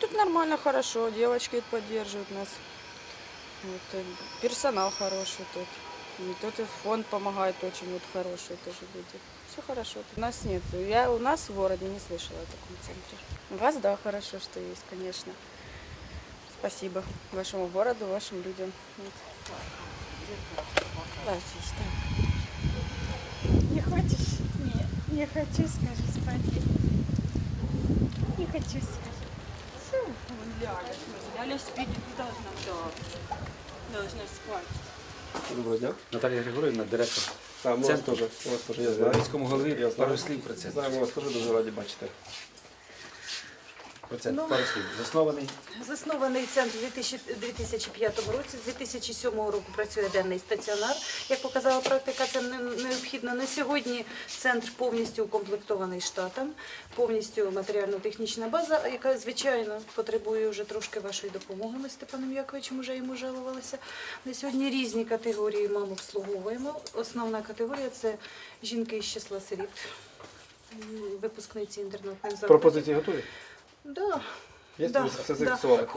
Тут нормально, хорошо, девочки поддерживают нас. Вот, э, персонал хороший тут. И тут и фонд помогает очень вот хорошие тоже люди. Все хорошо. У нас нет. Я у нас в городе не слышала о таком центре. У вас, да, хорошо, что есть, конечно. Спасибо вашему городу, вашим людям. Вот. Не хочешь? Не хочу, скажи, спать. Не хочу, скажи. Ляля спит, должна. Должна спать. Доброго дня. Наталія Григорівна, директор. А, ми вас теж, ми вас теж, я знаю. Міському голові Я знаю. пару слів про це. Знаю, ми вас теж дуже раді бачити. Про це Ну. пару слів. Заснований Заснований центр у 2000 2005 році. З 2007 року працює денний стаціонар. Як показала практика, це не- необхідно. На сьогодні центр повністю укомплектований штатом, повністю матеріально-технічна база, яка звичайно потребує вже трошки вашої допомоги. Ми з Степаном Яковичем вже йому жалувалися. На сьогодні різні категорії мам обслуговуємо. Основна категорія це жінки з числа сиріт. м, Випускниці інтернатних закладів. Пропозиції готові? Да. Да, да.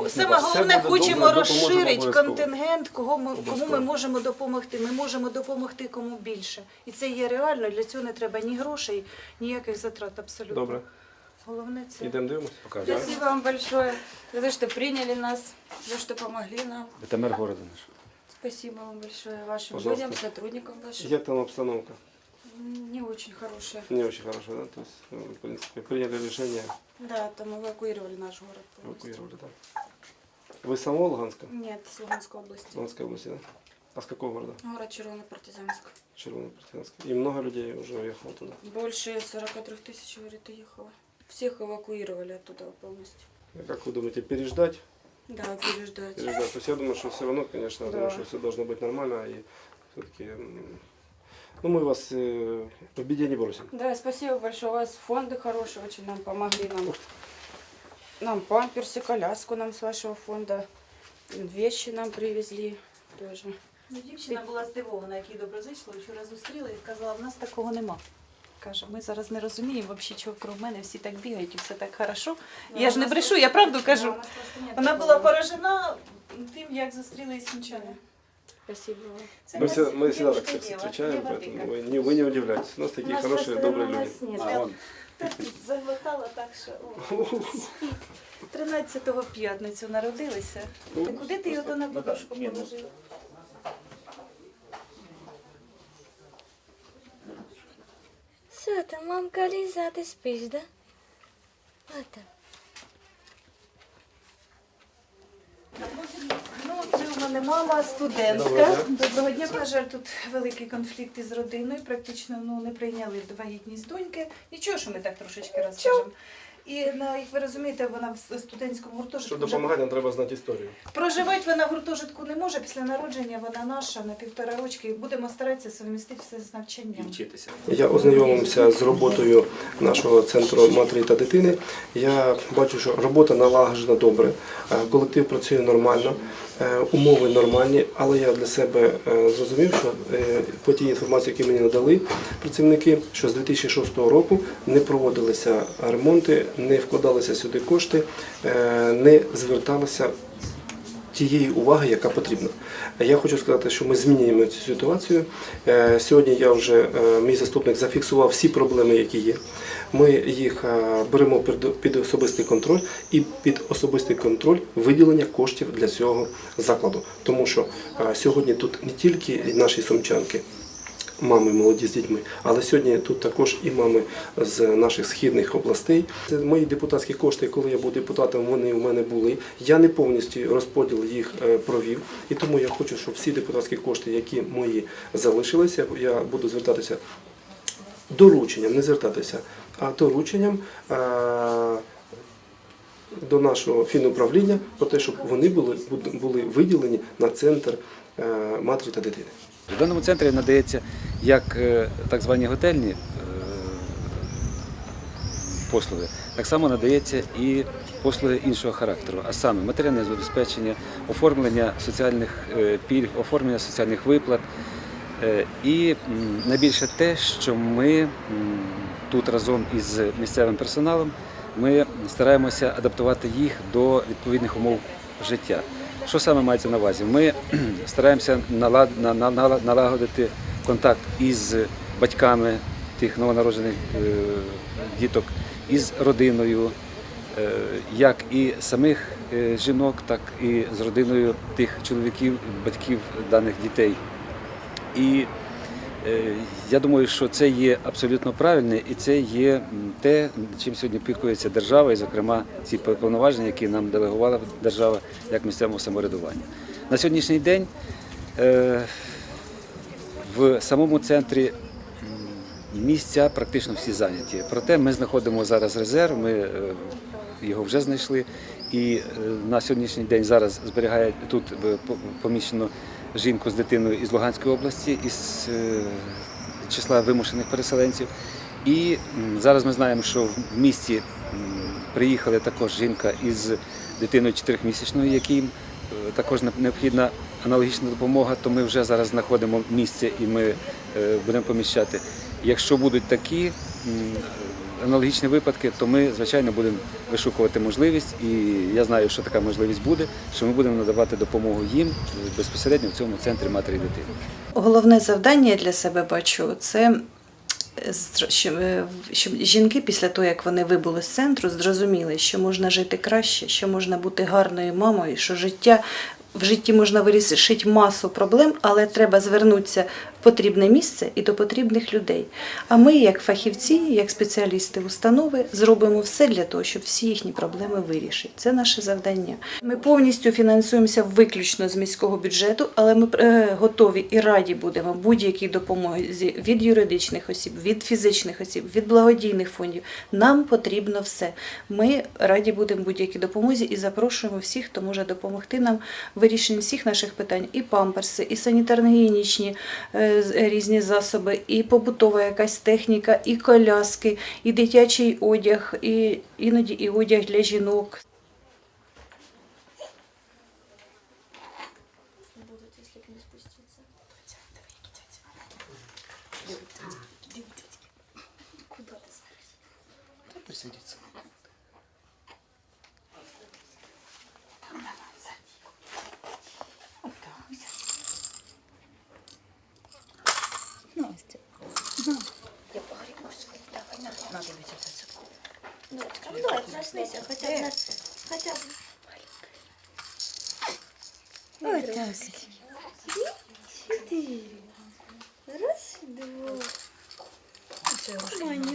Саме головне, хочемо розширити контингент, кого ми, кому Обов'язково. ми можемо допомогти. Ми можемо допомогти кому більше. І це є реально. Для цього не треба ні грошей, ніяких затрат абсолютно. Добре, Головне це. йдемо дивимося. покаже. Спасибо вам большое за то, что приняли нас, за что помогли нам. Це мер города наш. Спасибо вам большое вашим Пожалуйста. людям, сотрудникам вашим. Як там обстановка? Не очень хорошая. Не очень хорошо, да? То есть, ну, в принципе, приняли решение, Да, там эвакуировали наш город полностью. эвакуировали, да? Вы с самого Луганска? Нет, с Луганской области. Луганской области, да? А с какого города? Город Червоно-Партизанск. Червоно-Партизанска. И много людей уже уехало туда. Больше 43 тысяч, говорит, уехало. Всех эвакуировали оттуда полностью. А Как вы думаете, переждать? Да, переждать. Переждать? То есть я думаю, что все равно, конечно, Да. думаю, что все должно быть нормально. И все-таки, ну, мы вас э, в беде не бросим. Да, спасибо большое. У вас фонды хорошие, очень нам помогли. Нам, нам памперсы, коляску нам с вашего фонда. Вещи нам привезли тоже. Ну, Дівчина була здивована, який доброзичливо. Вчора зустріла і сказала, в нас такого нема. Каже, ми зараз не розуміємо, взагалі, чого крім мене всі так бігають і все так хорошо. я ж не брешу, я правду кажу. Вона була поражена тим, як зустріли і сімчани. Спасибо вам. Це Мы, нас все, мы всегда так дівчинка всех Єва, встречаем, Єва поэтому Дика. вы не, вы не удивляйтесь. У нас У такие нас хорошие, сестри добрые у нас люди. ні, А, та- он. та Заглотала так, що о, 13-го в п'ятницю народилися. Ти куди ти його на подушку положив? Що там, мамка Ліза, ти спиш, да? А там. Ну, це у мене мама студентка. Доброго дня. На жаль, тут великий конфлікт із родиною. Практично ну, не прийняли вагітність доньки. Нічого, що ми так трошечки розкажемо. І на, як ви розумієте, вона в студентському гуртожитку. Щоб вже- допомагати, нам треба знати історію. Проживати вона в гуртожитку не може. Після народження вона наша на півтора рочки. Будемо старатися совмістити все з навчанням. вчитися. Я ознайомився з роботою нашого центру матері та дитини. Я бачу, що робота налагоджена добре, е, колектив працює нормально, умови нормальні, але я для себе е, зрозумів, що е, по тій інформації, які мені надали працівники, що з 2006 року не проводилися ремонти, не вкладалися сюди кошти, е, не зверталися тієї уваги, яка потрібна. Я хочу сказати, що ми змінюємо цю ситуацію. Е, Сьогодні я вже, е, мій заступник, зафіксував всі проблеми, які є. Ми їх е, беремо під- особистий контроль і під особистий контроль виділення коштів для цього закладу. Тому що сьогодні тут не тільки наші сумчанки, мами молоді з дітьми. Але сьогодні тут також і мами з наших східних областей. Це мої депутатські кошти. Коли я був депутатом, вони у мене були. Я не повністю розподіл їх е, провів. І тому я хочу, щоб всі депутатські кошти, які мої залишилися, я буду звертатися дорученням, не звертатися, а дорученням. е, До нашого фінуправління про те, щоб вони були, були виділені на центр е, матері та дитини. В даному центрі надається як е, так звані готельні е, послуги, так само надається і послуги іншого характеру, а саме матеріальне забезпечення, оформлення соціальних е, пільг, оформлення соціальних виплат. І найбільше те, що ми тут разом із місцевим персоналом ми стараємося адаптувати їх до відповідних умов життя. Що саме мається на увазі? Ми стараємося налагодити контакт із батьками тих новонароджених е, діток, із родиною, е, як і самих е, жінок, так і з родиною тих чоловіків, батьків даних дітей. І я думаю, що це є абсолютно правильне, і це є те, чим сьогодні пікується держава, і, зокрема, ці повноваження, які нам делегувала держава як місцевого самоврядування. На сьогоднішній день в самому центрі місця практично всі зайняті. Проте ми знаходимо зараз резерв, ми е, його вже знайшли. І е, на сьогоднішній день зараз зберігає тут е, поміщено жінку з дитиною із Луганської області, із числа вимушених переселенців. І зараз ми знаємо, що в місті приїхала також жінка із дитиною 4-місячною, яким е, також необхідна аналогічна допомога, то ми вже зараз знаходимо місце і ми е, будемо поміщати. Якщо будуть такі аналогічні випадки, то ми, звичайно, будемо вишукувати можливість, і я знаю, що така можливість буде, що ми будемо надавати допомогу їм е, безпосередньо в цьому центрі матері і дитини. Головне завдання я для себе бачу це. Щоб, е, щоб жінки після того, як вони вибули з центру, зрозуміли, що можна жити краще, що можна бути гарною мамою, що життя в житті можна вирішити масу проблем, але треба звернутися потрібне місце і до потрібних людей. А ми, як фахівці, як спеціалісти установи, зробимо все для того, щоб всі їхні проблеми вирішити. Це наше завдання. Ми повністю фінансуємося виключно з міського бюджету, але ми е, готові і раді будемо будь-якій допомозі від юридичних осіб, від фізичних осіб, від благодійних фондів. Нам потрібно все. Ми раді будемо будь-якій допомозі і запрошуємо всіх, хто може допомогти нам вирішенні всіх наших питань: і памперси, і санітарно-гігієнічні е, різні засоби, і побутова якась техніка, і коляски, і дитячий одяг, і іноді і одяг для жінок. проснися, хоча б нас. Хоча б. Ой, Тасик. Сюди. Раз, два. Маленькая.